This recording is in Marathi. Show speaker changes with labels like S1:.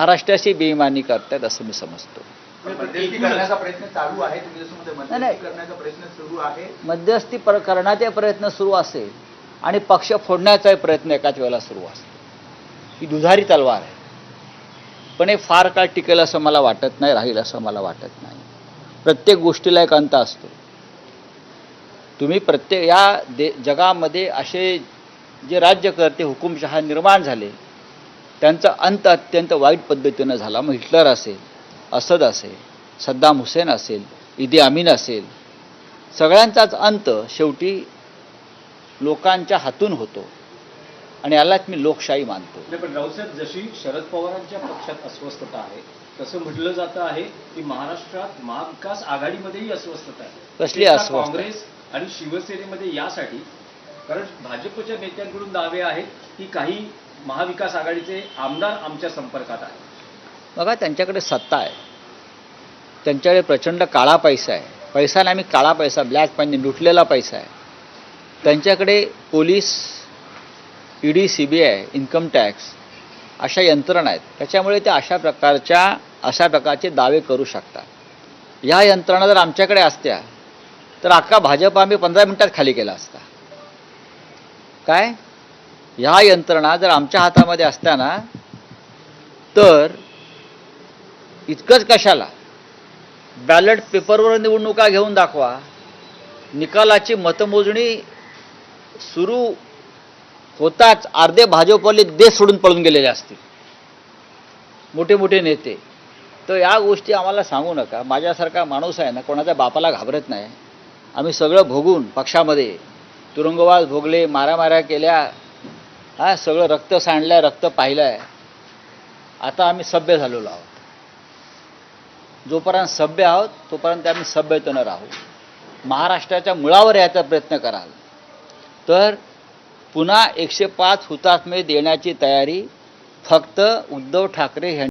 S1: महाराष्ट्राशी बेईमानी करतायत असं मी समजतो.
S2: मध्यस्थी करण्याचा प्रयत्न सुरू आहे.
S1: मध्यस्थी पर करण्याचे प्रयत्न सुरू असेल आणि पक्ष फोडण्याचाही प्रयत्न एकाच वेळेला सुरू असेल ही दुधारी तलवार आहे. पण हे फार काळ टिकेल असं मला वाटत नाही राहील असं मला वाटत नाही. प्रत्येक गोष्टीला एक अंत असतो. तुम्ही प्रत्येक या दे जगामध्ये असे जे राज्यकर्ते हुकुमशहा निर्माण झाले त्यांचा अंत अत्यंत वाईट पद्धतीनं झाला. मग हिटलर असेल असद असेल सद्दाम हुसेन असेल इदी अमीन असेल सगळ्यांचाच अंत शेवटी लोकांच्या हातून होतो. आणि यालाच मी लोकशाही मानतो.
S3: पण राऊसाहेब जशी शरद पवारांच्या पक्षात अस्वस्थता आहे तसं म्हटलं जातं आहे की महाराष्ट्रात महाविकास आघाडीमध्येही अस्वस्थता आहे.
S1: कसली
S3: विशेषतः
S1: अस्वस्थता?
S3: काँग्रेस आणि शिवसेनेमध्ये यासाठी कारण भाजपच्या नेत्यांकडून दावे आहेत की काही महाविकास आघाडीचे आमदार आमच्या संपर्कात आहेत.
S1: बघा त्यांच्याकडे सत्ता आहे. त्यांच्याकडे प्रचंड काळा पैसा आहे. पैसा नाही आम्ही काळा पैसा ब्लॅक पाणी लुटलेला पैसा आहे. त्यांच्याकडे police ED C B I income tax अशा यंत्रणा आहेत. त्याच्यामुळे ते अशा प्रकारच्या अशा प्रकारचे दावे करू शकतात. ह्या यंत्रणा जर आमच्याकडे असत्या तर अख्खा भाजप आम्ही पंधरा मिनिटात खाली केला असता. काय? ह्या यंत्रणा जर आमच्या हातामध्ये असत्या ना तर इतकंच कशाला? बॅलेट पेपरवर निवडणुका घेऊन दाखवा. निकालाची मतमोजणी सुरू होताच अर्धे भाजपवाले देश सोडून पळून गेलेले असतील. मोठे मोठे नेते. तर या गोष्टी आम्हाला सांगू नका. माझ्यासारखा माणूस आहे ना कोणाच्या बापाला घाबरत नाही. आम्ही सगळं भोगून पक्षामध्ये तुरुंगवास भोगले मारामाऱ्या केल्या हा सगळं रक्त सांडलंय रक्त पाहिलंय. आता आम्ही सभ्य झालेलो आहोत. जोपर्यंत सभ्य आहोत तोपर्यंत आम्ही सभ्यतेनं राहू. महाराष्ट्राच्या मुळावर यायचा प्रयत्न कराल. तर पुन्हा एकशे पाच हुतात्मे देण्याची तयारी फक्त उद्धव ठाकरे यांनी